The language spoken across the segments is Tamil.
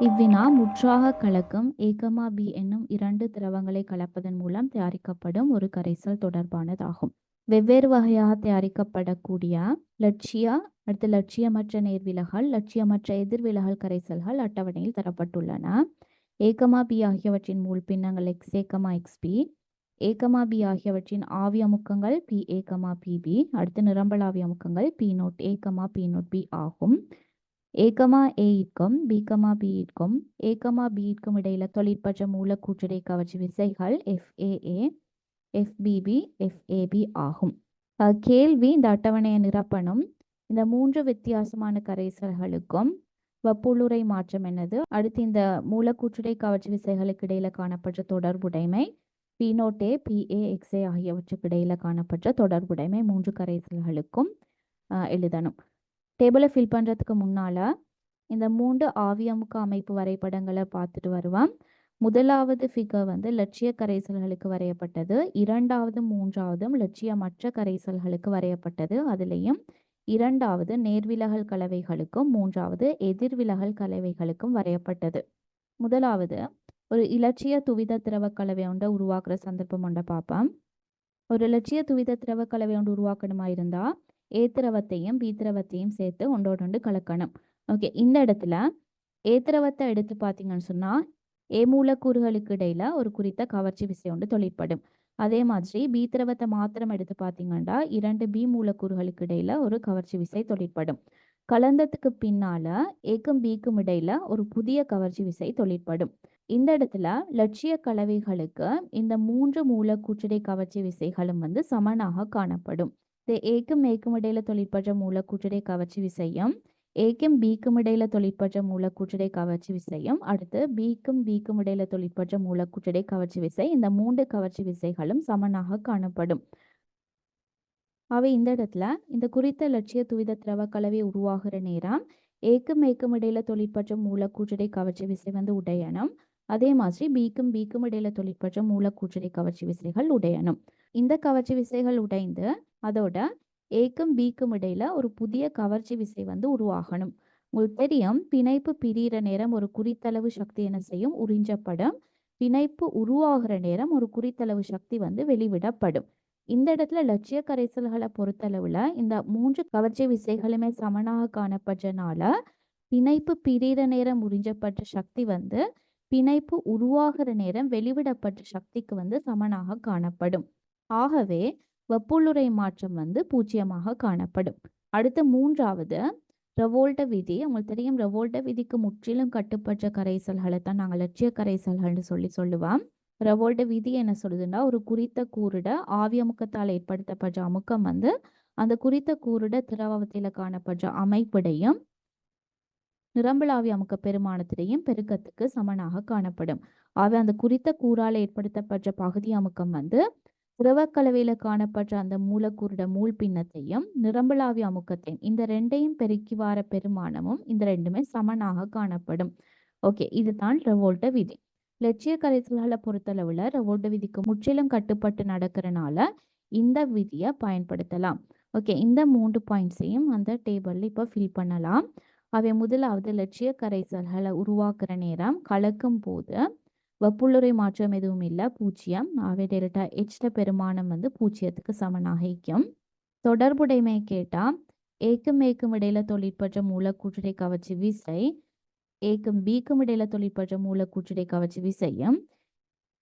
இவ்வினா முற்றாக கலக்கும் ஏகமா பி என்னும் இரண்டு திரவங்களை கலப்பதன் மூலம் தயாரிக்கப்படும் ஒரு கரைசல் தொடர்பானதாகும். வெவ்வேறு வகையாக தயாரிக்கப்படக்கூடிய லட்சியா அடுத்து லட்சியமற்ற நேர்விலகல் லட்சியமற்ற எதிர்விலகல் கரைசல்கள் அட்டவணையில் தரப்பட்டுள்ளன. ஏகமா பி ஆகியவற்றின் மூல் பின்னங்கள் X A comma XB A comma B ஆகியவற்றின் ஆவி அமுக்கங்கள் பி ஏகமா பிபி அடுத்து நிரம்பலாவி அமுக்கங்கள் P nought ஏகமா P nought B ஆகும். ஏகமா ஏயிற்கும் பிகமா பியிற்கும் ஏகமா பியிற்கும் இடையில தொழிற்பற்ற மூலக்கூற்றிடை கவர்ச்சி விசைகள் எஃப்ஏஏ எஃபிபி எஃப்ஏபி ஆகும். கேள்வி இந்த அட்டவணையை நிரப்பணும். இந்த மூன்று வித்தியாசமான கரைசல்களுக்கும் வெப்புளுரை மாற்றம் என்னது? அடுத்து இந்த மூலக்கூற்றுடை கவர்ச்சி விசைகளுக்கு இடையில காணப்பட்ட தொடர்புடைமை பினோட்டே பிஏ எக்ஸ்ஏ ஆகியவற்றுக்கு இடையில காணப்பட்ட தொடர்புடைமை மூன்று கரைசல்களுக்கும் எழுதணும். டேபிளை ஃபில் பண்ணுறதுக்கு முன்னால் இந்த மூன்று ஆவியமுக அமைப்பு வரைபடங்களை பார்த்துட்டு வருவோம். முதலாவது ஃபிகர் வந்து லட்சிய கரைசல்களுக்கு வரையப்பட்டது. இரண்டாவது மூன்றாவதும் லட்சியமற்ற கரைசல்களுக்கு வரையப்பட்டது. அதுலேயும் இரண்டாவது நேர்விலகல் கலவைகளுக்கும் மூன்றாவது எதிர்விலகல் கலவைகளுக்கும் வரையப்பட்டது. முதலாவது ஒரு இலட்சிய துவித திரவ கலவை ஒன்றை உருவாக்குற சந்தர்ப்பம் ஒன்றை பார்ப்போம். ஒரு லட்சிய துவித திரவ கலவை ஒன்று உருவாக்கணுமா இருந்தால் ஏத்திரவத்தையும் பீத்திரவத்தையும் சேர்த்து ஒன்றோடு ஒன்று கலக்கணும். ஓகே இந்த இடத்துல ஏத்திரவத்தை எடுத்து பார்த்தீங்கன்னு சொன்னால் ஏ மூலக்கூறுகளுக்கு இடையில ஒரு குறித்த கவர்ச்சி விசை ஒன்று தொழிற்படும். அதே மாதிரி பி திரவத்தை மாத்திரம் எடுத்து பார்த்தீங்கன்னா இரண்டு பி மூலக்கூறுகளுக்கு இடையில ஒரு கவர்ச்சி விசை தொழிற்படும். கலந்ததுக்கு பின்னால ஏக்கும் பிக்கும் இடையில ஒரு புதிய கவர்ச்சி விசை தொழிற்படும். இந்த இடத்துல லட்சிய கலவைகளுக்கு இந்த மூன்று மூலக்கூற்றடை கவர்ச்சி விசைகளும் வந்து சமனாக காணப்படும். இந்த ஏக்கும் ஏக்கும் இடையில தொழிற்படுற மூலக்கூற்றிடை கவர்ச்சி விசையும். ஏக்கும் பிக்கும் இடையில தொழிற்படுற மூலக்கூற்றிடை கவர்ச்சி விசையும். அடுத்து பிக்கும் பிக்கும் இடையில தொழிற்பற்ற மூலக்கூற்றிடை கவர்ச்சி விசை. இந்த மூன்று கவர்ச்சி விசைகளும் சமனாக காணப்படும். அவை இந்த இடத்துல இந்த குறித்த லட்சிய துவித திரவ கலவை உருவாகிற நேரம் ஏக்கும் ஏக்கும் இடையில தொழிற்பற்ற மூலக்கூற்றிடை கவர்ச்சி விசை வந்து உடையணும். அதே மாதிரி பிக்கும் பிக்கும் இடையில தொழிற்பற்ற மூலக்கூற்றிடை கவர்ச்சி விசைகள் உடையணும். இந்த கவர்ச்சி விசைகள் உடைந்து அதோட ஏக்கும் பிக்கும் இடையில ஒரு புதிய கவர்ச்சி விசை வந்து உருவாகணும். உங்களுக்கு தெரியும் பிணைப்பு பிரியிற நேரம் ஒரு குறித்தளவு சக்தி என்ன செய்யும்? உறிஞ்சப்படும். பிணைப்பு உருவாகிற நேரம் ஒரு குறித்தளவு சக்தி வந்து வெளிவிடப்படும். இந்த இடத்துல லட்சிய கரைசல்களை பொறுத்தளவுல இந்த மூன்று கவர்ச்சி விசைகளுமே சமனாக காணப்பட்டனால பிணைப்பு பிரியிற நேரம் உறிஞ்சப்பட்ட சக்தி வந்து பிணைப்பு உருவாகிற நேரம் வெளிவிடப்பட்ட சக்திக்கு வந்து சமனாக காணப்படும். ஆகவே வெப்புள்ளுரை மாற்றம் வந்து பூஜ்ஜியமாக காணப்படும். அடுத்த மூன்றாவது ரெவோல்ட விதி. உங்களுக்கு தெரியும் ரெவோல்ட விதிக்கு முற்றிலும் கட்டுப்பட்ட கரைசல்களை தான் நாங்கள் லட்சிய கரைசல்கள்னு சொல்லி சொல்லுவோம். ரெவோல்ட விதி என்ன சொல்லுதுன்னா ஒரு குறித்த கூருட ஆவி அமுக்கத்தால் ஏற்படுத்தப்பட்ட அமுக்கம் வந்து அந்த குறித்த கூறுட திரவத்தில் காணப்படுற அமைப்பிடையும் நிரம்பலாவி அமுக்க பெருமானத்திடையும் பெருக்கத்துக்கு சமனாக காணப்படும். ஆகவே அந்த குறித்த கூறால் ஏற்படுத்தப்பட்ட பகுதி அமுக்கம் வந்து திரவக்கலவையில காணப்பட்ட அந்த மூலக்கூறுட மூல் பின்னத்தையும் நிரம்பலாவி அமுக்கத்தையும் இந்த ரெண்டையும் பெருக்கி வார பெருமானமும் இந்த ரெண்டுமே சமனாக காணப்படும். ஓகே இதுதான் ரெவோல்ட விதி. லட்சிய கரைசல்களை பொறுத்தளவுல ரெவோல்ட விதிக்கு முற்றிலும் கட்டுப்பட்டு நடக்கிறனால இந்த விதியை பயன்படுத்தலாம். ஓகே இந்த மூன்று பாயிண்ட்ஸையும் அந்த டேபிள்ல இப்போ ஃபில் பண்ணலாம். அவை முதலாவது லட்சிய கரைசல்களை உருவாக்குற நேரம் கலக்கும் போது வெப்புளுரை மாற்றம் எதுவும் இல்லை. பூஜ்ஜியம். ஆகவே டெல்டா எச்ட பெருமானம் வந்து பூஜ்ஜியத்துக்கு சமனாக இருக்கும். தொடர்புடைமை கேட்டால் ஏக்கும் ஏக்கும் இடையில தொழிற்பற்ற மூலக்கூற்றுடை கவர்ச்சி விசை. ஏக்கும் பிக்கும் இடையில தொழிற்பற்ற மூலக்கூற்றுடை கவர்ச்சி விசையும்.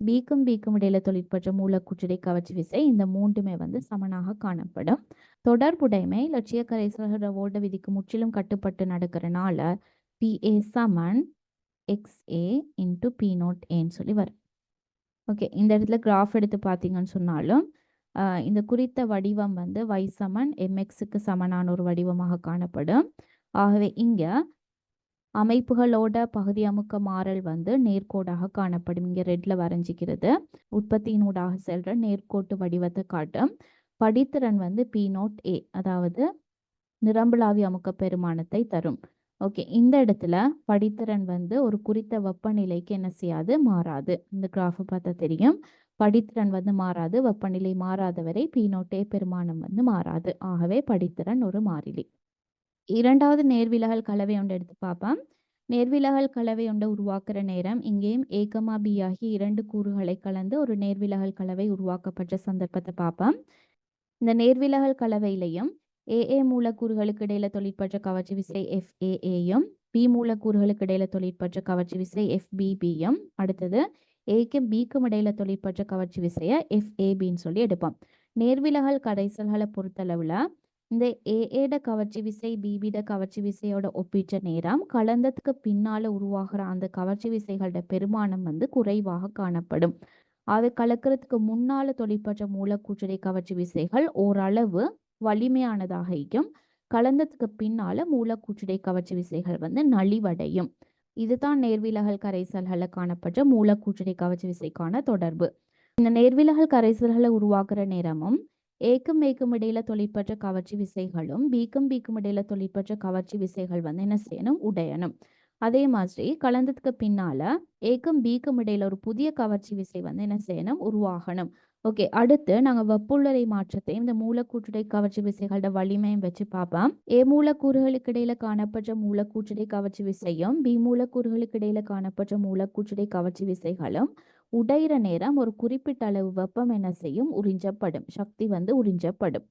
பிக்கும் பிக்கும் இடையில தொழிற்பற்ற மூலக்கூற்றுடை கவர்ச்சி விசை. இந்த மூன்றுமே வந்து சமனாக காணப்படும். தொடர்புடைமை லட்சிய கரைசகர ஓட்ட விதிக்கு முற்றிலும் கட்டுப்பட்டு நடக்கிறனால பிஏ சமன். எக்ஸ்ஏ இன்ட்டு பி நோட் ஏன்னு சொல்லி வரும். ஓகே இந்த இடத்துல கிராஃப் எடுத்து பார்த்தீங்கன்னு சொன்னாலும் இந்த குறித்த வடிவம் வந்து y சமன் எம்எக்ஸுக்கு சமனான ஒரு வடிவமாக காணப்படும். ஆகவே இங்க அமைப்புகளோட பகுதி அமுக்க மாறல் வந்து நேர்கோடாக காணப்படும். இங்க ரெட்ல வரைஞ்சிக்கிறது. உற்பத்தியினூடாக செல்ற நேர்கோட்டு வடிவத்தை காட்டும். படித்திறன் வந்து பி நோட் ஏ அதாவது நிரம்பலாவி அமுக்க பெருமானத்தை தரும். ஓகே இந்த இடத்துல படித்திறன் வந்து ஒரு குறித்த வெப்பநிலைக்கு என்ன செய்யாது? மாறாது. இந்த கிராஃபை பார்த்தா தெரியும். படித்திறன் வந்து மாறாது வெப்பநிலை மாறாத வரை பீனோட்டே பெருமானம் வந்து மாறாது. ஆகவே படித்திறன் ஒரு மாறிலி. இரண்டாவது நேர்விலகல் கலவை ஒன்று எடுத்து பார்ப்போம். நேர்விலகல் கலவை ஒன்றை உருவாக்குற நேரம் இங்கேயும் ஏகமா பி ஆகிய இரண்டு கூறுகளை கலந்து ஒரு நேர்விலகல் கலவை உருவாக்கப்பட்ட சந்தர்ப்பத்தை பார்ப்போம். இந்த நேர்விலகல் கலவையிலையும் ஏஏ மூலக்கூறுகளுக்கு இடையில தொழிற்பற்ற கவர்ச்சி விசை எஃப்ஏஏயும் பி மூலக்கூறுகளுக்கு இடையில தொழிற்பற்ற கவர்ச்சி விசை எஃப்பிபியும் அடுத்தது ஏக்கும் பிக்கும் இடையில தொழிற்பற்ற கவர்ச்சி விசையை எஃப்ஏபின்னு சொல்லி எடுப்போம். நேர்விலகல் கரைசல்களை பொறுத்தளவுல இந்த ஏஏட கவர்ச்சி விசை பிபிட கவர்ச்சி விசையோட ஒப்பிட்ட நேரம் கலந்ததுக்கு பின்னால உருவாகிற அந்த கவர்ச்சி விசைகளோட பெருமானம் வந்து குறைவாக காணப்படும். அவை கலக்கிறதுக்கு முன்னால தொழிற்பற்ற மூலக்கூற்றடை கவர்ச்சி விசைகள் ஓரளவு வலிமையானதாக கலந்ததுக்கு பின்னால மூலக்கூற்றடை கவர்ச்சி விசைகள் வந்து நலிவடையும். இதுதான் நேர்விலகல் கரைசல்களை காணப்பட்ட மூலக்கூற்றடை கவர்ச்சி விசைக்கான தொடர்பு. இந்த நேர்விலகல் கரைசல்களை உருவாக்குற நேரமும் ஏக்கும் மேக்கும் இடையில தொழிற்பற்ற கவர்ச்சி விசைகளும் பிக்கும் பிக்கும் இடையில தொழிற்பற்ற கவர்ச்சி விசைகள் வந்து என்ன செய்யணும்? உடையணும். அதே மாதிரி கலந்ததுக்கு பின்னால ஏக்கும் பிக்கும் இடையில ஒரு புதிய கவர்ச்சி விசை வந்து என்ன செய்யணும்? உருவாகணும். ஓகே அடுத்து நாங்கள் வெப்புள்ளரை மாற்றத்தை இந்த மூலக்கூற்றுடை கவர்ச்சி விசைகளோட வலிமையும் வச்சு பார்ப்போம் ஏ மூலக்கூறுகளுக்கு இடையில காணப்பட்ட மூலக்கூற்றுடை கவர்ச்சி விசையும் பி மூலக்கூறுகளுக்கு இடையில காணப்பட்ட மூலக்கூற்றுடை கவர்ச்சி விசைகளும் உடையிற நேரம் ஒரு குறிப்பிட்ட அளவு வெப்பம் என்ன செய்யும்? உறிஞ்சப்படும். சக்தி வந்து உறிஞ்சப்படும்.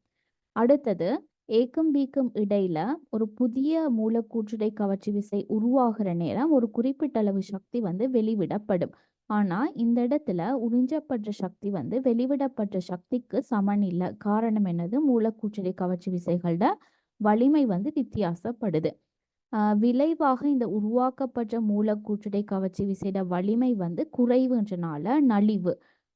அடுத்தது ஏக்கும் பிக்கும் இடையில ஒரு புதிய மூலக்கூற்றுடை கவர்ச்சி விசை உருவாகிற நேரம் ஒரு குறிப்பிட்ட அளவு சக்தி வந்து வெளிவிடப்படும். ஆனா இந்த இடத்துல உறிஞ்சப்படுற சக்தி வந்து வெளிவிடப்பட்ட சக்திக்கு சமன் இல்லை. காரணம் என்னது? மூலக்கூற்றுடை கவர்ச்சி விசைகளோட வலிமை வந்து வித்தியாசப்படுது. ஆஹ் விளைவாக இந்த உருவாக்கப்பட்ட மூலக்கூற்றுடை கவர்ச்சி விசையோட வலிமை வந்து குறைவுன்றனால நலிவு.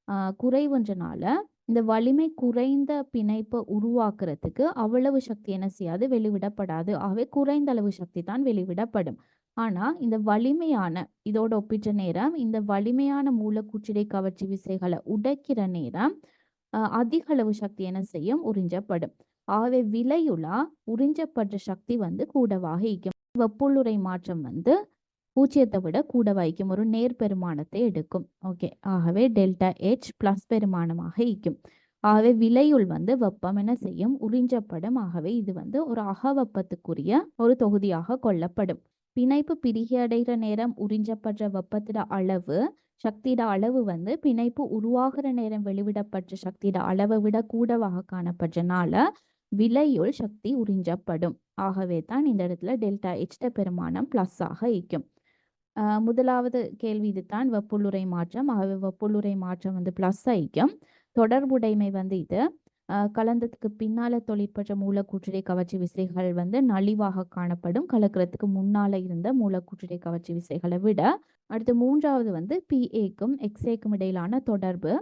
ஆஹ் குறைவுன்றனால இந்த வலிமை குறைந்த பிணைப்பை உருவாக்குறதுக்கு அவ்வளவு சக்தி என்ன செய்யாது? வெளிவிடப்படாது. ஆகவே குறைந்த அளவு சக்தி தான் வெளிவிடப்படும். ஆனா இந்த வலிமையான இதோட ஒப்பிட்ட நேரம் இந்த வலிமையான மூலக்கூச்சிடை கவர்ச்சி விசைகளை உடைக்கிற நேரம் அதிக அளவு சக்தி என்ன செய்யும்? உறிஞ்சப்படும். ஆகவே விலையுலா உறிஞ்சப்படுற சக்தி வந்து கூடவாக இருக்கும். வெப்புள்ளுரை மாற்றம் வந்து பூஜ்ஜியத்தை விட கூட வைக்கும் ஒரு நேர் பெருமானத்தை எடுக்கும். ஓகே. ஆகவே டெல்டா ஹெச் பிளஸ் பெருமானமாக ஈக்கும் ஆகவே விலையுள் வந்து வெப்பம் என செய்யும்? உறிஞ்சப்படும். ஆகவே இது வந்து ஒரு அகவெப்பத்துக்குரிய ஒரு தொகுதியாக கொள்ளப்படும். பிணைப்பு பிரிகையடைகிற நேரம் உறிஞ்சப்படுற வெப்பத்திட அளவு சக்தியோட அளவு வந்து பிணைப்பு உருவாகிற நேரம் வெளிவிடப்பட்ட சக்தியோட அளவை விட கூடவாக காணப்படுறனால விலையுள் சக்தி உறிஞ்சப்படும். ஆகவே தான் இந்த இடத்துல டெல்டா எச்ட பெருமானம் பிளஸ் ஆக இருக்கும் முதலாவது கேள்வி இதுதான். வெப்புள்ளுரை மாற்றம். ஆகவே வெப்புள்ளுரை மாற்றம் வந்து பிளஸ் ஐக்கும் தொடர்புடைமை வந்து இது. கலந்ததுக்கு பின்னால தொழிற்பற்ற மூலக்கூற்றுடை கவர்ச்சி விசைகள் வந்து நலிவாக காணப்படும். கலக்கிறதுக்கு முன்னால இருந்த மூலக்கூற்றுடை கவர்ச்சி விசைகளை விட அடுத்து மூன்றாவது வந்து பிஏக்கும் எக்ஸ்ஏக்கும் இடையிலான தொடர்பு.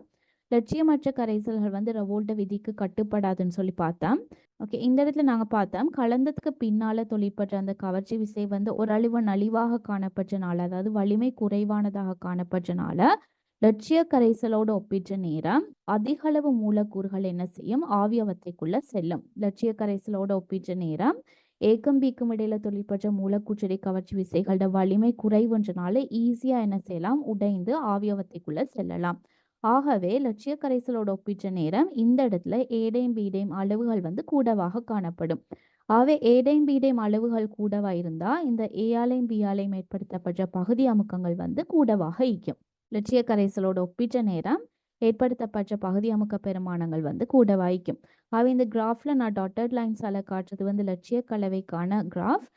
லட்சியமற்ற கரைசல்கள் வந்து ரவோல்ட விதிக்கு கட்டுப்படாதுன்னு சொல்லி பார்த்தோம். ஓகே இந்த இடத்துல நாங்கள் பார்த்தோம். கலந்ததுக்கு பின்னால தொழிற்பட்ட அந்த கவர்ச்சி விசை வந்து ஓரளவு நலிவாக காணப்பட்டனால அதாவது வலிமை குறைவானதாக காணப்பட்டனால லட்சிய கரைசலோட ஒப்பிட்ட நேரம் அதிக அளவு மூலக்கூறுகள் என்ன செய்யும்? ஆவியவத்தைக்குள்ள செல்லும். லட்சிய கரைசலோட ஒப்பிட்ட நேரம் ஏக்கம் பிக்கும் இடையில தொழிற்பற்ற மூலக்கூற்றடை கவர்ச்சி விசைகளோட வலிமை குறைவுன்றனால ஈஸியா என்ன செய்யலாம்? உடைந்து ஆவியவத்தைக்குள்ள செல்லலாம். ஆகவே லட்சிய கரைசலோட ஒப்பிட்ட நேரம் இந்த இடத்துல ஏடையும் பீடையும் அளவுகள் வந்து கூடவாக காணப்படும். ஆகவே ஏடையும் பீடையும் அளவுகள் கூடவா இருந்தா இந்த ஏஆலையும் பிஆலையும் ஏற்படுத்தப்பட்ட பகுதி அமுக்கங்கள் வந்து கூடவாக ஈக்கும் லட்சிய கரைசலோட ஒப்பிட்ட நேரம் ஏற்படுத்தப்பட்ட பகுதி அமுக்க பெருமானங்கள் வந்து கூட வாய்க்கும். ஆகவே இந்த கிராஃப்ல நான் டாட்டட் லைன்ஸால காட்டுறது வந்து லட்சிய கலவைக்கான கிராஃப்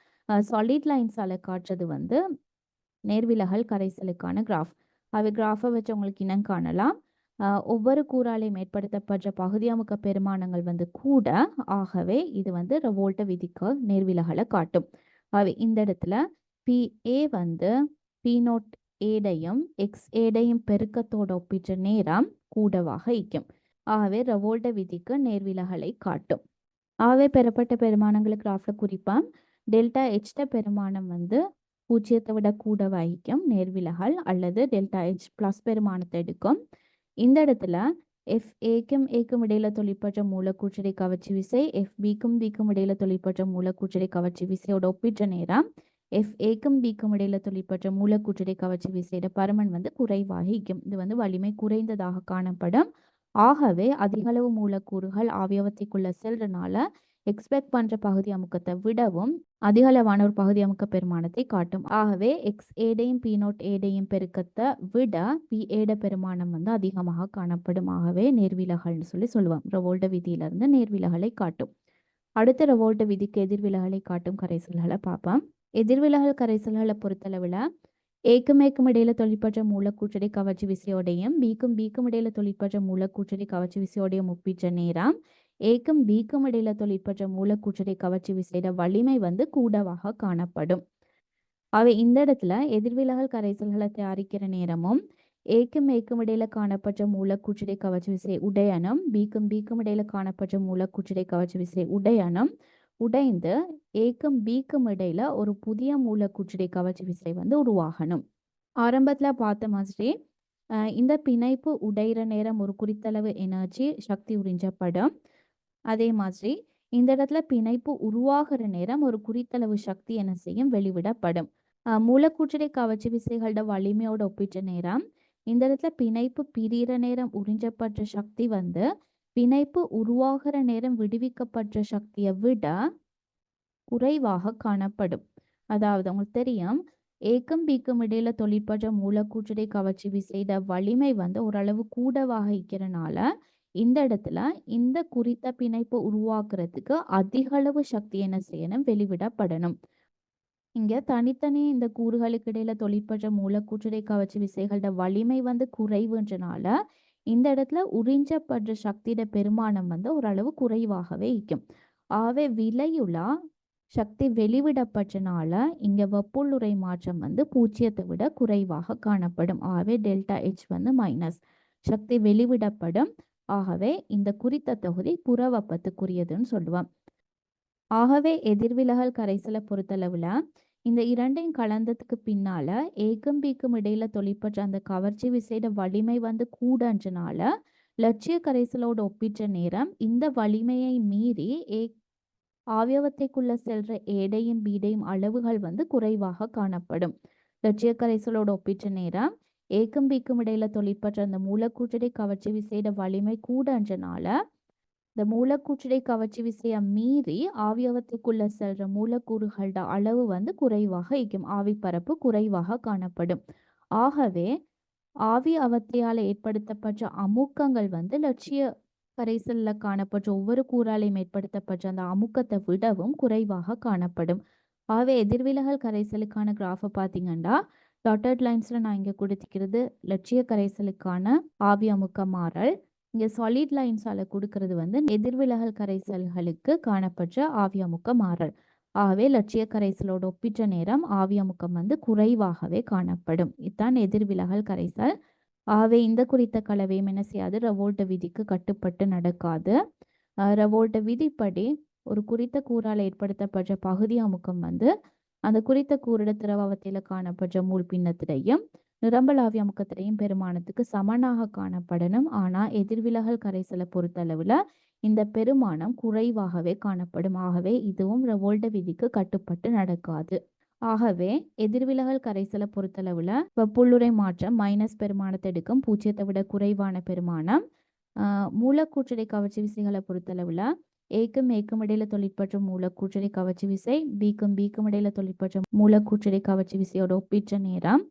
சாலிட் லைன்ஸால காட்டுறது வந்து நேர்விலகல் கரைசலுக்கான கிராஃப் அவை கிராஃபை வச்சு உங்களுக்கு இனம் காணலாம். ஒவ்வொரு கூறாலையும் ஏற்படுத்தப்பட்ட பகுதி அமுக்க பெருமானங்கள் வந்து கூட ஆகவே இது வந்து ரவோல்ட்ட விதிக்கு நேர்விலகலை காட்டும். அவை இந்த இடத்துல பிஏ வந்து பி நோட் ஏடையும் எக்ஸ் ஏடையும் பெருக்கத்தோட ஒப்பிட்ட நேரம் கூடவாக இருக்கும். ஆகவே ரவோல்ட விதிக்கு நேர்விலகலை காட்டும். ஆகவே பெறப்பட்ட பெருமானங்களை கிராஃப்ல குறிப்பாம். டெல்டா எச்ட பெருமானம் வந்து பூஜ்ஜியத்தை விட கூட வகிக்கும் நேர்விலகல் அல்லது டெல்டா எச் பிளஸ் பெருமானத்தை எடுக்கும். இந்த இடத்துல எஃப் ஏக்கும் ஏக்கும் இடையில தொழிற்பற்ற மூலக்கூற்றடை கவர்ச்சி விசை எஃப் பிக்கும் பிக்கும் இடையில தொழிற்பற்ற மூலக்கூற்றடை கவர்ச்சி விசையோட ஒப்பிட்ட நேரம் எஃப் ஏக்கும் பிக்கும் இடையில தொழிற்பற்ற மூலக்கூற்றடை கவர்ச்சி விசையிட பருமன் வந்து குறைவாகிக்கும். இது வந்து வலிமை குறைந்ததாக காணப்படும். ஆகவே அதிகளவு மூலக்கூறுகள் அவயவத்திற்குள்ள செல்றனால எக்ஸ்பெக்ட் பண்ற பகுதி அமுக்கத்தை விடவும் அதிகளவான ஒரு பகுதி அமுக்க பெருமானத்தை காட்டும். ஆகவே எக்ஸ் ஏடையும் பி நோட் ஏடையும் பெருக்கத்தை விட பி ஏட பெருமானம் வந்து அதிகமாக காணப்படும். ஆகவே நேர்விலகல்னு சொல்லி சொல்லுவோம். ரவோல்ட விதியிலிருந்து நேர்விலகலை காட்டும். அடுத்த ரவோல்ட விதிக்கு எதிர்விலகலை காட்டும் கரைசல்களை பார்ப்போம். எதிர்விலகல் கரைசல்களை பொறுத்தளவில் ஏக்கும் ஏக்கும் இடையில தொழிற்பற்ற மூலக்கூற்றடை கவர்ச்சி விசையோடையும் பிக்கும் பிக்கும் இடையில தொழிற்பற்ற மூலக்கூற்றடை கவர்ச்சி விசையோடையும் ஒப்பிட்ட நேரம் ஏக்கும் பிக்கும் இடையில தொழிற்பற்ற மூலக்கூற்றடை கவர்ச்சி விசையோட வலிமை வந்து கூடவாக காணப்படும். அவை இந்த இடத்துல எதிர்விலகல் கரைசல்களை தயாரிக்கிற நேரமும் ஏக்கும் ஏக்கும் இடையில காணப்பட்ட மூலக்கூற்றடை கவர்ச்சி விசை உடையனும் பிக்கும் பிக்கும் இடையில காணப்பட்ட மூலக்கூற்றடை கவர்ச்சி விசை உடையனும் உடைந்து ஏக்கும் பிக்கும் இடையில ஒரு புதிய மூலக்கூற்றுடைய கவர்ச்சி விசை வந்து உருவாகணும். ஆரம்பத்துல பார்த்த மாதிரி இந்த பிணைப்பு உடையிற நேரம் ஒரு குறித்தளவு எனர்ஜி சக்தி உறிஞ்சப்படும் அதே மாதிரி இந்த இடத்துல பிணைப்பு உருவாகிற நேரம் ஒரு குறித்தளவு சக்தி என செய்யும் வெளிவிடப்படும் மூலக்கூற்றுடைய கவர்ச்சி விசைகளோட வலிமையோட ஒப்பிட்ட நேரம் இந்த இடத்துல பிணைப்பு பிரிகிற நேரம் உறிஞ்சப்பட்ட சக்தி வந்து பிணைப்பு உருவாகிற நேரம் விடுவிக்கப்பட்ட சக்தியை விட குறைவாக காணப்படும். அதாவது உங்களுக்கு தெரியும் ஏக்கம் பிக்கும் இடையில தொழிற்பட்ட மூலக்கூற்றடை கவர்ச்சி விசைட வலிமை வந்து ஓரளவு கூடவாக இருக்கிறனால இந்த இடத்துல இந்த குறித்த பிணைப்பு உருவாக்குறதுக்கு அதிக அளவு சக்தி என்ன செய்யணும்? வெளிவிடப்படணும். இங்க தனித்தனி இந்த கூறுகளுக்கு இடையில தொழிற்பட்ட மூலக்கூற்றடை கவர்ச்சி விசைகளோட வலிமை வந்து குறைவுன்றனால இந்த இடத்துல உறிஞ்சப்படுற சக்தியோட பெருமானம் வந்து ஓரளவு குறைவாகவே இருக்கும். ஆகவே விலையுலா சக்தி வெளிவிடப்பட்டனால இங்க வெப்புள்ளுரை மாற்றம் வந்து பூஜ்ஜியத்தை விட குறைவாக காணப்படும். ஆகவே டெல்டா ஹெச் வந்து மைனஸ் சக்தி வெளிவிடப்படும். ஆகவே இந்த குறித்த தொகுதி புற வெப்பத்துக்குரியதுன்னு சொல்லுவோம். ஆகவே எதிர்விலகல் கரைசலை பொறுத்தளவுல இந்த இரண்டையும் கலந்ததுக்கு பின்னால ஏகம் பிக்கும் இடையில தொழிற்பற்ற அந்த கவர்ச்சி விசையோட வலிமை வந்து கூடன்றனால லட்சிய கரைசலோட ஒப்பிட்ட நேரம் இந்த வலிமையை மீறி ஏ ஆவியவத்தைக்குள்ள செல்ற ஏடையும் பீடையும் அளவுகள் வந்து குறைவாக காணப்படும். லட்சிய கரைசலோட ஒப்பிட்ட நேரம் ஏக்கம் பிக்கும் இடையில தொழிற்பற்ற அந்த மூலக்கூற்றடை கவர்ச்சி விசையோட வலிமை கூடன்றனால இந்த மூலக்கூற்றுடை கவர்ச்சி விசையை மீறி ஆவியவத்துக்குள்ள செல்ற மூலக்கூறுகளோட அளவு வந்து குறைவாக இருக்கும். ஆவிப்பரப்பு குறைவாக காணப்படும். ஆகவே ஆவி அவத்தையால் ஏற்படுத்தப்பட்ட அமுக்கங்கள் வந்து லட்சிய கரைசல்ல காணப்பட்ட ஒவ்வொரு கூறாலையும் ஏற்படுத்தப்பட்ட அந்த அமுக்கத்தை விடவும் குறைவாக காணப்படும். ஆகவே எதிர்விலகல் கரைசலுக்கான கிராஃபை பார்த்தீங்கன்னா டாட்டட் லைன்ஸ்ல நான் இங்க கொடுத்துக்கிறது லட்சிய கரைசலுக்கான ஆவி அமுக்க மாறல். இங்கே சாலிட் லைன்ஸால் கொடுக்கறது வந்து எதிர்விலகல் கரைசல்களுக்கு காணப்பட்ட ஆவியமுக்க மாறல் ஆகவே லட்சிய கரைசலோட ஒப்பிட்ட நேரம் ஆவியமுக்கம் வந்து குறைவாகவே காணப்படும். இதுதான் எதிர்விலகல் கரைசல். ஆகவே இந்த குறித்த கலவையும் என்ன செய்யாது? ரெவோல்ட்ட விதிக்கு கட்டுப்பட்டு நடக்காது. அஹ் விதிப்படி ஒரு குறித்த கூறால் ஏற்படுத்தப்பட்ட பகுதி அமுக்கம் வந்து அந்த குறித்த கூறிட திரவத்தில காணப்பட்ட மூல் பின்னத்திடையும் நிரம்பலாவிய அமுக்கத்திடையும் பெருமானத்துக்கு சமனாக காணப்படணும். ஆனா எதிர்விலகல் கரைசலை பொறுத்தளவுல இந்த பெருமானம் குறைவாகவே காணப்படும். ஆகவே இதுவும் ரெவோல்ட விதிக்கு கட்டுப்பட்டு நடக்காது. ஆகவே எதிர்விலகல் கரைசலை பொறுத்தளவுல வெப்புள்ளுரை மாற்றம் மைனஸ் பெருமானத்தை எடுக்கும். பூஜ்ஜியத்தை விட குறைவான பெருமானம். மூலக்கூற்றடை கவர்ச்சி விசைகளை பொறுத்தளவுல ஏக்கும் ஏக்கும் இடையில தொழிற்பற்ற மூலக்கூற்றடை கவர்ச்சி விசை பிக்கும் பிக்கும் இடையில தொழிற்பற்ற மூலக்கூற்றடை கவர்ச்சி விசையோட ஒப்பிட்ட நேரம்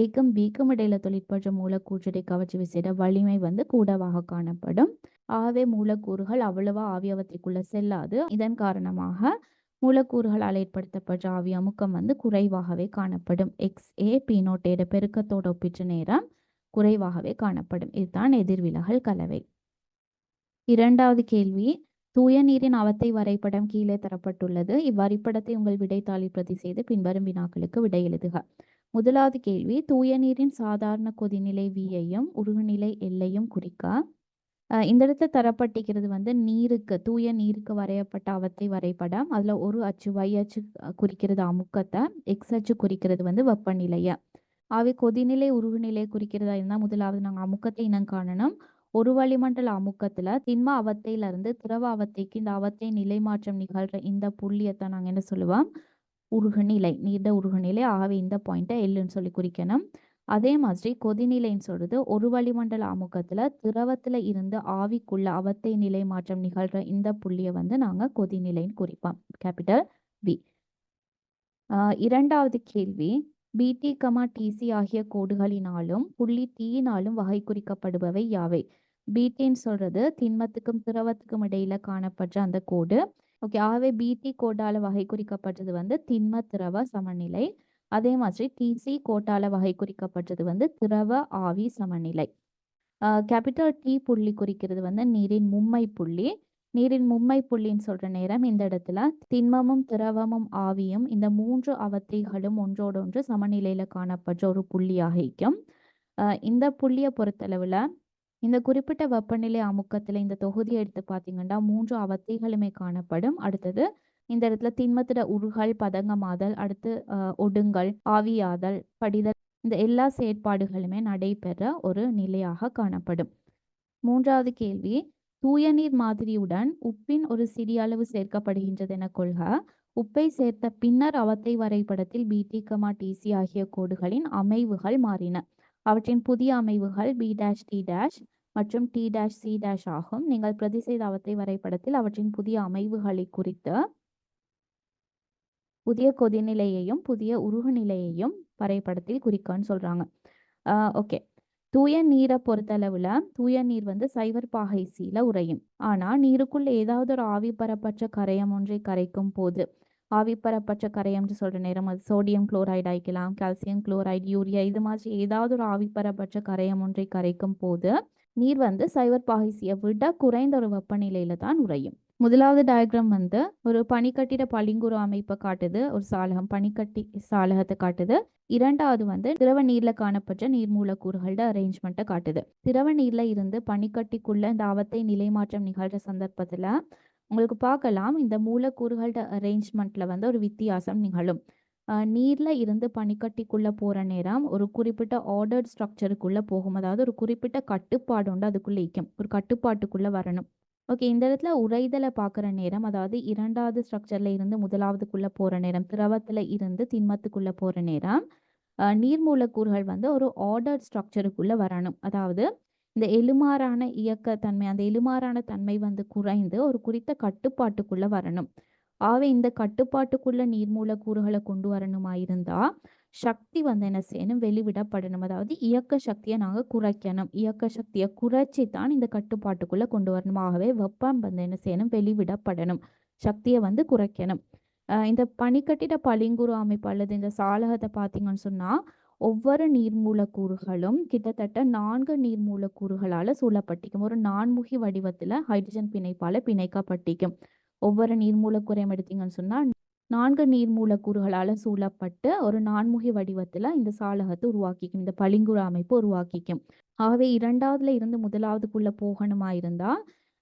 ஏக்கம் பிக்கும் இடையில தொழிற்பற்ற மூலக்கூற்றடை கவர்ச்சி விசேட வலிமை வந்து கூடவாக காணப்படும். ஆவே மூலக்கூறுகள் அவ்வளவா ஆவியவத்திற்குள்ள செல்லாது. இதன் காரணமாக மூலக்கூறுகளால் ஏற்படுத்தப்பட்ட ஆவி அமுக்கம் வந்து குறைவாகவே காணப்படும். எக்ஸ் ஏ பீனோட்டேட பெருக்கத்தோட ஒப்பிட்ட நேரம் குறைவாகவே காணப்படும். இதுதான் எதிர்விலகல் கலவை. இரண்டாவது கேள்வி தூய நீரின் அவத்தை வரைபடம் கீழே தரப்பட்டுள்ளது. இவ்வரைபடத்தை உங்கள் விடைத்தாளில் பிரதி செய்து பின்வரும் வினாக்களுக்கு விடை எழுதுக முதலாவது கேள்வி தூய நீரின் சாதாரண கொதிநிலை வியையும் உருகுநிலை எல்லையும் குறிக்க? இந்த இடத்துல தரப்பட்டிருக்கிறது வந்து நீருக்கு தூய நீருக்கு வரையப்பட்ட அவத்தை வரைபடம். அதுல ஒரு அச்சு வை அச்சு குறிக்கிறது அமுக்கத்தை எக்ஸ் அச்சு குறிக்கிறது வந்து வெப்பநிலைய. அவை கொதிநிலை உருகுநிலை குறிக்கிறதா இருந்தா முதலாவது நாங்கள் அமுக்கத்தை இனம் காணணும். ஒரு வளிமண்டல அமுக்கத்துல திண்ம அவத்தையில இருந்து திரவ அவத்தைக்கு இந்த அவத்தை நிலை மாற்றம் நிகழ்ற இந்த புள்ளியத்தை நாங்க என்ன சொல்லுவோம்? உருகுநிலை நீர்த உருகுநிலை ஆகவே இந்த பாயிண்ட்டை எல்லுன்னு சொல்லி குறிக்கணும். அதே மாதிரி கொதிநிலைன்னு சொல்றது ஒரு வளிமண்டல அமுக்கத்துல திரவத்துல இருந்து ஆவிக்குள்ள அவத்தை நிலை மாற்றம் நிகழ்ற இந்த புள்ளியை வந்து நாங்க கொதிநிலைன்னு குறிப்போம். கேபிட்டல் வி இரண்டாவது கேள்வி. பிடி கமா டிசி ஆகிய கோடுகளினாலும் புள்ளி டீயினாலும் வகை குறிக்கப்படுபவை யாவை பிடின்னு சொல்றது திண்மத்துக்கும் திரவத்துக்கும் இடையில காணப்படுற அந்த கோடு. ஓகே ஆகவே பிடி கோட்டால வகை குறிக்கப்பட்டது வந்து திண்ம திரவ சமநிலை. அதே மாதிரி டிசி கோட்டால வகை குறிக்கப்பட்டது வந்து திரவ ஆவி சமநிலை. கேபிட்டல் டி புள்ளி குறிக்கிறது வந்து நீரின் மும்மை புள்ளி. நீரின் மும்மை புள்ளின்னு சொல்ற நேரம் இந்த இடத்துல திண்மமும் திரவமும் ஆவியும் இந்த மூன்று அவத்தைகளும் ஒன்றோடொன்று சமநிலையில காணப்பட்ட ஒரு புள்ளியாக இருக்கும். இந்த புள்ளியை பொறுத்தளவுல இந்த குறிப்பிட்ட வெப்பநிலை அமுக்கத்துல இந்த தொகுதியை எடுத்து பார்த்தீங்கன்னா மூன்று அவத்தைகளுமே காணப்படும். அடுத்தது இந்த இடத்துல திண்மத்திட உருகல் பதங்கமாதல் அடுத்து ஒடுங்கல் ஆவியாதல் படிதல் இந்த எல்லா செயற்பாடுகளுமே நடைபெற ஒரு நிலையாக காணப்படும். மூன்றாவது கேள்வி தூய நீர் மாதிரியுடன் உப்பின் ஒரு சிறிய அளவு சேர்க்கப்படுகின்றது என கொள்க. உப்பை சேர்த்த பின்னர் அவத்தை வரைபடத்தில் பிடி கமா டிசி ஆகிய கோடுகளின் அமைவுகள் மாறின. அவற்றின் புதிய அமைவுகள் பி டேஷ் டி டேஷ் மற்றும் டி டேஷ் சி டேஷ் ஆகும். நீங்கள் பிரதி செய்த அவத்தை வரைபடத்தில் அவற்றின் புதிய அமைவுகளை குறித்து புதிய கொதிநிலையையும் புதிய உருகுநிலையையும் வரைபடத்தில் குறிக்கன்னு சொல்றாங்க. ஓகே தூய நீரை பொறுத்தளவுல தூய நீர் வந்து சைவர் பாகை சீல உறையும். ஆனா நீருக்குள்ள ஏதாவது ஒரு ஆவி பரப்பற்ற கரையம் ஒன்றை கரைக்கும் போது ஆவிப்பரப்பற்ற கரையம்னு சொல்ற நேரம் அது சோடியம் குளோரைடு ஆகிக்கலாம் கால்சியம் குளோரைடு யூரியா இது மாதிரி ஏதாவது ஒரு ஆவிப்பரப்பற்ற கரையம் ஒன்றை கரைக்கும் போது நீர் வந்து சைவர் பாகிசியை விட குறைந்த ஒரு வெப்பநிலையில தான் உறையும். முதலாவது டயக்ராம் வந்து ஒரு பனிக்கட்டிட பளிங்குரு அமைப்பை காட்டுது ஒரு சாலகம் பனிக்கட்டி சாலகத்தை காட்டுது. இரண்டாவது வந்து திரவ நீர்ல காணப்பட்ட நீர் மூலக்கூறுகளோட அரேஞ்ச்மெண்ட்டை காட்டுது. திரவ நீர்ல இருந்து பனிக்கட்டிக்குள்ள இந்த ஆபத்தை நிலை மாற்றம் நிகழ்ற சந்தர்ப்பத்துல உங்களுக்கு பார்க்கலாம். இந்த மூலக்கூறுகளோட அரேஞ்ச்மெண்ட்ல வந்து ஒரு வித்தியாசம் நிகழும். நீரில் இருந்து பனிக்கட்டிக்குள்ளே போகிற நேரம் ஒரு குறிப்பிட்ட ஆர்டர்ட் ஸ்ட்ரக்சருக்குள்ளே போகும். அதாவது ஒரு குறிப்பிட்ட கட்டுப்பாடு உண்டு அதுக்குள்ளே இக்கும் ஒரு கட்டுப்பாட்டுக்குள்ளே வரணும். ஓகே இந்த இடத்துல உறைதலை பார்க்குற நேரம் அதாவது இரண்டாவது ஸ்ட்ரக்சரில் இருந்து முதலாவதுக்குள்ளே போகிற நேரம் திரவத்தில் இருந்து திண்மத்துக்குள்ளே போகிற நேரம் நீர் மூலக்கூறுகள் வந்து ஒரு ஆர்டர்ட் ஸ்ட்ரக்சருக்குள்ளே வரணும். அதாவது இந்த எலுமாறான இயக்க தன்மை அந்த எலுமாறான தன்மை வந்து குறைந்து ஒரு குறித்த கட்டுப்பாட்டுக்குள்ள வரணும். ஆகவே இந்த கட்டுப்பாட்டுக்குள்ள நீர்மூலக்கூறுகளை கொண்டு வரணுமா இருந்தா சக்தி வந்து என்ன செய்யணும்? வெளிவிடப்படணும். அதாவது இயக்க சக்தியை நாங்கள் குறைக்கணும். இயக்க சக்தியை குறைச்சி தான் இந்த கட்டுப்பாட்டுக்குள்ள கொண்டு வரணும். ஆகவே வெப்பம் வந்து என்ன செய்யணும்? வெளிவிடப்படணும். சக்தியை வந்து குறைக்கணும். இந்த பனிக்கட்டிட பளிங்குரு அமைப்பு அல்லது இந்த சாலகத்தை பார்த்தீங்கன்னு சொன்னா ஒவ்வொரு நீர் மூலக்கூறுகளும் கிட்டத்தட்ட நான்கு நீர் மூலக்கூறுகளால் சூழப்பட்டிக்கும். ஒரு நான்முகி வடிவத்துல ஹைட்ரஜன் பிணைப்பால பிணைக்கப்பட்டிக்கும். ஒவ்வொரு நீர் மூலக்கூறையும் எடுத்தீங்கன்னு சொன்னா நான்கு நீர் மூலக்கூறுகளால் சூழப்பட்டு ஒரு நான்முகி வடிவத்துல இந்த சாலகத்தை உருவாக்கிக்கும் இந்த பளிங்குற அமைப்பு உருவாக்கிக்கும். ஆகவே இரண்டாவதுல இருந்து முதலாவதுக்குள்ள போகணுமா இருந்தா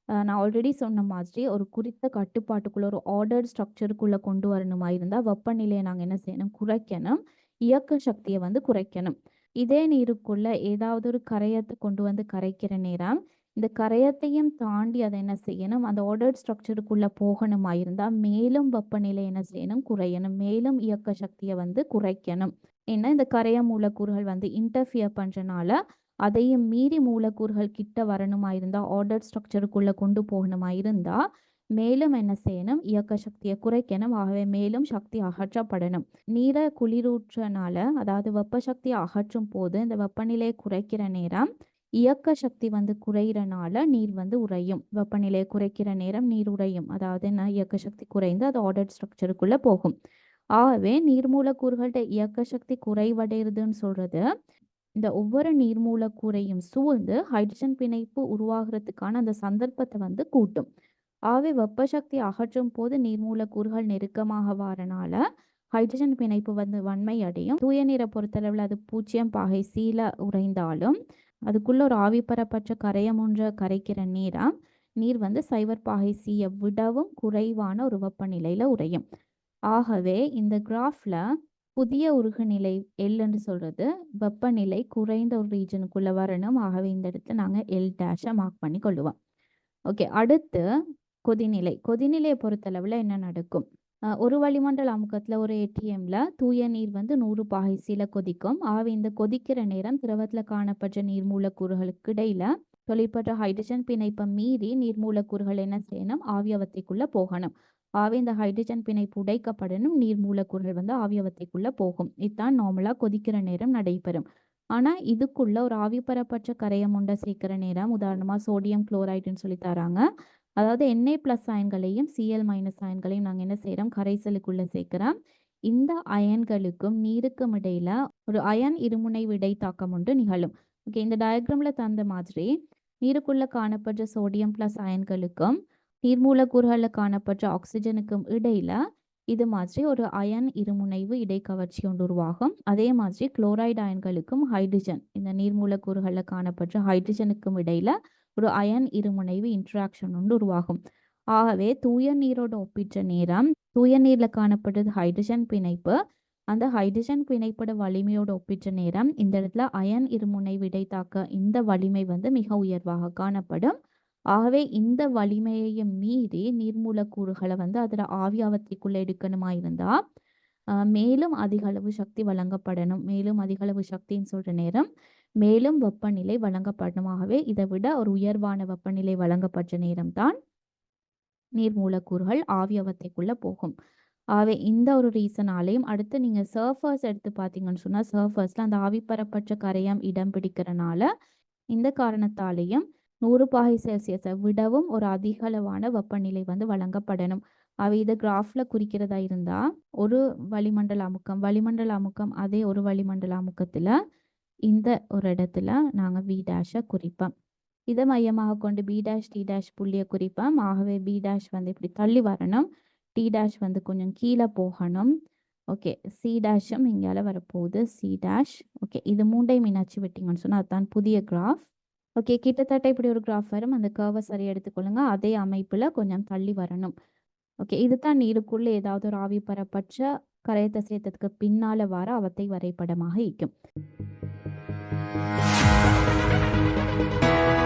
நான் ஆல்ரெடி சொன்ன மாதிரி ஒரு குறித்த கட்டுப்பாட்டுக்குள்ள ஒரு ஆர்டர் ஸ்ட்ரக்சருக்குள்ள கொண்டு வரணுமா இருந்தா வெப்பநிலையை நாங்கள் என்ன செய்யணும்? குறைக்கணும். இயக்க சக்தியை வந்து குறைக்கணும். இதே நீருக்குள்ள ஏதாவது ஒரு கரையத்தை கொண்டு வந்து கரைக்கிற நேரம் இந்த கரையத்தையும் தாண்டி அதை என்ன செய்யணும்? அந்த ஆர்டர் ஸ்ட்ரக்சருக்குள்ள போகணுமா இருந்தால் மேலும் வெப்பநிலை என்ன செய்யணும்? குறையணும். மேலும் இயக்க சக்தியை வந்து குறைக்கணும். ஏன்னா இந்த கரைய மூலக்கூறுகள் வந்து இன்டர்ஃபியர் பண்றனால அதையும் மீறி மூலக்கூறுகள் கிட்ட வரணுமா இருந்தால் ஆர்டர் ஸ்ட்ரக்சருக்குள்ள கொண்டு போகணுமா இருந்தா மேலும் என்ன செய்யணும்? இயக்க சக்தியை குறைக்கணும். ஆகவே மேலும் சக்தி அகற்றப்படணும். நீரை குளிரூற்றனால அதாவது வெப்ப சக்தியை அகற்றும் போது இந்த வெப்பநிலையை குறைக்கிற நேரம் இயக்க சக்தி வந்து குறையிறனால நீர் வந்து உறையும். வெப்பநிலையை குறைக்கிற நேரம் நீர் உறையும். அதாவது என்ன? இயக்க சக்தி குறைந்து அது ஆர்டர் ஸ்ட்ரக்சருக்குள்ள போகும். ஆகவே நீர் மூலக்கூறுகள்கிட்ட இயக்க சக்தி குறைவடைகிறதுன்னு சொல்றது இந்த ஒவ்வொரு நீர் மூலக்கூறையும் சூழ்ந்து ஹைட்ரஜன் பிணைப்பு உருவாகிறதுக்கான அந்த சந்தர்ப்பத்தை வந்து கூட்டும். ஆவி வெப்ப சக்தி அகற்றும் போது நீர் மூலக்கூறுகள் நெருக்கமாக வாரனால ஹைட்ரஜன் பிணைப்பு வந்து வன்மை அடையும். தூய நீரை பொறுத்தளவில் அது பூஜ்ஜியம் பாகை சீல உறைந்தாலும் அதுக்குள்ள ஒரு ஆவிப்பரப்பற்ற கரையம் ஒன்ற கரைக்கிற நீரா நீர் வந்து சைவர் பாகை சீய விடவும் குறைவான ஒரு வெப்பநிலையில உறையும். ஆகவே இந்த கிராஃப்ல புதிய உருகுநிலை எல் என்று சொல்றது வெப்பநிலை குறைந்த ஒரு ரீஜனுக்குள்ள வரணும். ஆகவே இந்த இடத்துல நாங்கள் எல் டேஷை மார்க் பண்ணி கொள்ளுவோம் ஓகே அடுத்து கொதிநிலை கொதிநிலையை பொறுத்தளவில் என்ன நடக்கும் ஒரு வளிமண்டல அமுக்கத்தில் ஒரு ஏடிஎம்ல தூய நீர் வந்து 100 பாகைசில கொதிக்கும். ஆகவே இந்த கொதிக்கிற நேரம் திரவத்தில் காணப்பட்ட நீர் மூலக்கூறுகளுக்கு இடையில தொழிற்பட்ட ஹைட்ரஜன் பிணைப்பை மீறி நீர் மூலக்கூறுகள் என்ன செய்யணும்? ஆவியாவத்தைக்குள்ள போகணும். ஆகவே இந்த ஹைட்ரஜன் பிணைப்பு உடைக்கப்படணும். நீர் மூலக்கூறுகள் வந்து ஆவியாவத்தைக்குள்ள போகும். இதுதான் நார்மலா கொதிக்கிற நேரம் நடைபெறும். ஆனா இதுக்குள்ள ஒரு ஆவிப்பரப்பற்ற பெறப்பட்ட கரையம் சேர்க்கிற நேரம் உதாரணமா சோடியம் குளோரைடுன்னு சொல்லி தராங்க. அதாவது Na+ அயன்களையும் சிஎல் மைனஸ் அயன்களையும் நாங்கள் என்ன செய்கிறோம் கரைசலுக்குள்ளே சேர்க்கிறோம். இந்த அயன்களுக்கும் நீருக்கும் இடையில ஒரு அயன் இருமுனை இடைத்தாக்கம் ஒன்று நிகழும். ஓகே இந்த டயகிராம்ல தந்த மாதிரி நீருக்குள்ள காணப்படுற சோடியம் பிளஸ் அயன்களுக்கும் நீர் காணப்படுற ஆக்சிஜனுக்கும் ஆக்ஸிஜனுக்கும் இடையில இது மாதிரி ஒரு அயன் இருமுனைவு இடைக்கவர்ச்சி ஒன்று உருவாகும். அதே மாதிரி குளோரைடு அயன்களுக்கும் ஹைட்ரஜன் இந்த நீர் மூலக்கூறுகள்ல காணப்பட்ட ஹைட்ரஜனுக்கும் இடையில ஒரு அயன் இருமுனைவு இன்ட்ராக்ஷன் ஒன்று உருவாகும். ஆகவே தூய நீரோட ஒப்பிட்ட நேரம் தூய நீரில் காணப்படுறது ஹைட்ரஜன் பிணைப்பு. அந்த ஹைட்ரஜன் பிணைப்போட வலிமையோட ஒப்பிட்ட நேரம் இந்த இடத்துல அயன் இருமுனை விடை தாக்க இந்த வலிமை வந்து மிக உயர்வாக காணப்படும். ஆகவே இந்த வலிமையையும் மீறி நீர்மூலக்கூறுகளை வந்து அதில் ஆவியாவத்திக்குள்ளே எடுக்கணுமா இருந்தால் மேலும் அதிகளவு சக்தி வழங்கப்படணும். மேலும் அதிகளவு சக்தின்னு சொல்கிற நேரம், மேலும் வெப்பநிலை வழங்கப்படணும். ஆகவே விட ஒரு உயர்வான வெப்பநிலை வழங்கப்பட்ட நேரம் தான் நீர் மூலக்கூறுகள் ஆவியாவத்தைக்குள்ள போகும். ஆகவே இந்த ஒரு ரீசனாலையும் அடுத்து நீங்கள் சர்ஃபர்ஸ் எடுத்து பார்த்தீங்கன்னு சொன்னால் சர்ஃபர்ஸில் அந்த ஆவிப்பரப்பற்ற கரையம் இடம் பிடிக்கிறனால, இந்த காரணத்தாலேயும் நூறு பாகை செல்சியஸை விடவும் ஒரு அதிகளவான வெப்பநிலை வந்து வழங்கப்படணும். அவை இதை கிராஃபில் குறிக்கிறதா இருந்தால் ஒரு வளிமண்டல அமுக்கம் வளிமண்டல அமுக்கம் அதே ஒரு வளிமண்டல அமுக்கத்தில் இந்த ஒரு இடத்துல நாங்கள் வி டேஷை குறிப்போம். இதை மையமாக கொண்டு பி டேஷ் டி டேஷ் புள்ளியை குறிப்போம். ஆகவே பி டேஷ் வந்து இப்படி தள்ளி வரணும். T' வந்து கொஞ்சம் கீழே போகணும். ஓகே சி டேஷும் இங்கேயால வரப்போகுது சி டேஷ் ஓகே இது மூண்டையும் இணைச்சி விட்டீங்கன்னு சொன்னால் அதுதான் புதிய கிராஃப். ஓகே கிட்டத்தட்ட இப்படி ஒரு கிராஃப் வரும். அந்த கர்வை சரியா எடுத்துக்கொள்ளுங்க. அதே அமைப்பில் கொஞ்சம் தள்ளி வரணும். ஓகே இதுதான் நீருக்குள்ளே ஏதாவது ஒரு ஆவி பெறப்பட்ட கரையத்தை சேர்த்ததுக்கு பின்னால் வர அவத்தை வரைபடமாக இருக்கும். Thank you.